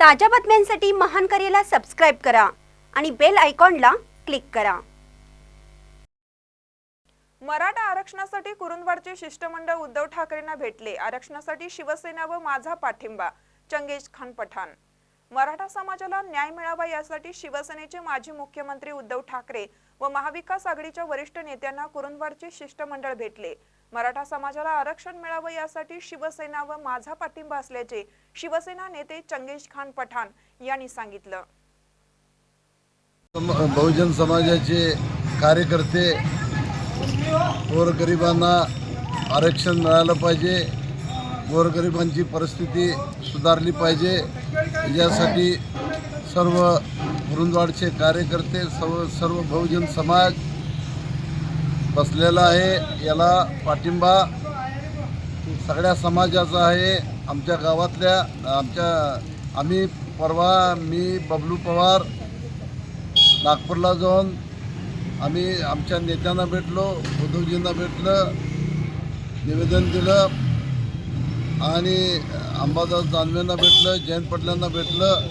ताज्या बातम्यांसाठी महान करेला सबस्क्राईब करा आणि बेल आयकॉनला क्लिक करा. मराठा आरक्षणासाठी कुरुंदवाडचे शिष्टमंडळ उद्धव ठाकरेंना भेटले. आरक्षणासाठी शिवसेना व माझा पाठिंबा चंगेज खान पठाण मराठा समाजाला न्याय मिळावा यासाठी शिवसेनेचे माजी मुख्यमंत्री उद्धव ठाकरे व महाविकास आघाडीच्या वरिष्ठ नेत्यांना कुरुंदवाडचे शिष्टमंडळ भेटले. मराठा समाजाला आरक्षण मिळावं यासाठी शिवसेना व माझा पाठिंबा असल्याचे शिवसेना नेते चंगेश खान पठाण यांनी सांगितलं. बहुजन समाजाचे कार्यकर्ते गोरगरिबांना आरक्षण मिळालं पाहिजे. गोरगरिबांची परिस्थिती सुधारली पाहिजे. यासाठी सर्व वृंदवाडचे कार्यकर्ते सर्व सर्व बहुजन समाज बसलेला आहे. याला पाठिंबा सगळ्या समाजाचा आहे. आमच्या गावातल्या आमच्या आम्ही परवा मी बबलू पवार नागपूरला जाऊन आम्ही आमच्या नेत्यांना भेटलो उद्धवजींना भेटलं निवेदन दिलं आणि अंबादास दानवेंना भेटलं जयंत पटलांना भेटलं.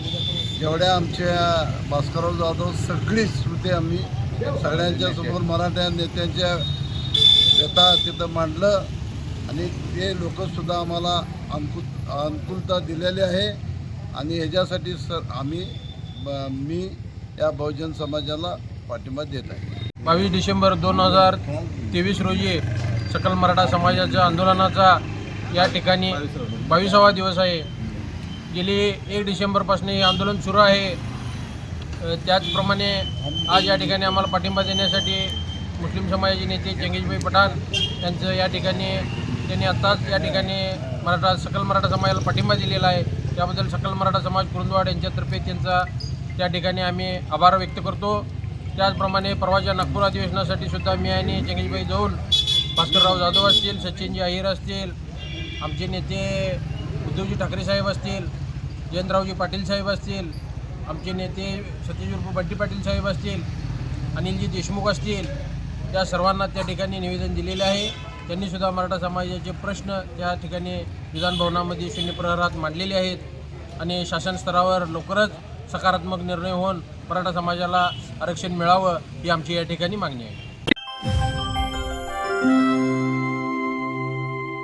जेवढ्या आमच्या भास्करराव जाधव सगळी स्मृती आम्ही सगळ्यांच्या समोर मराठ्या नेत्यांच्या व्यथा तिथं मांडलं. आणि ते लोकसुद्धा आम्हाला अनुकूल अनुकूलता दिलेली आहे. आणि ह्याच्यासाठी सर आम्ही ब- मी या बहुजन समाजाला पाठिंबा देत आहे. बावीस डिसेंबर दोन हजार तेवीस रोजी सकल मराठा समाजाच्या आंदोलनाचा या ठिकाणी बावीसावा दिवस आहे. गेली एक डिसेंबरपासून हे आंदोलन सुरू आहे. त्याचप्रमाणे आज या ठिकाणी आम्हाला पाठिंबा देण्यासाठी मुस्लिम समाजाचे नेते चंगेशभाई पठाण यांचं या ठिकाणी त्यांनी आत्ताच या ठिकाणी मराठा सकल मराठा समाजाला पाठिंबा दिलेला आहे. त्याबद्दल सकल मराठा समाज कुरुंदवाड यांच्यातर्फे त्यांचा त्या ठिकाणी आम्ही आभार व्यक्त करतो. त्याचप्रमाणे परवाच्या नागपूर अधिवेशनासाठी सुद्धा मी आणि चंगेशभाई जाऊन भास्करराव जाधव असतील सचिनजी अहिर असतील आमचे नेते उद्धवजी ठाकरे साहेब असतील जयंतरावजी पाटील साहेब असतील आमचे नेते सतीश उर्फ बड्डी पाटील साहेब असतील अनिलजी देशमुख असतील त्या सर्वांना त्या ठिकाणी निवेदन दिलेले आहे. त्यांनीसुद्धा मराठा समाजाचे प्रश्न त्या ठिकाणी विधानभवनामध्ये शून्य प्रहरात मांडलेले आहेत. आणि शासन स्तरावर लवकरच सकारात्मक निर्णय होऊन मराठा समाजाला आरक्षण मिळावं ही आमची या ठिकाणी मागणी आहे.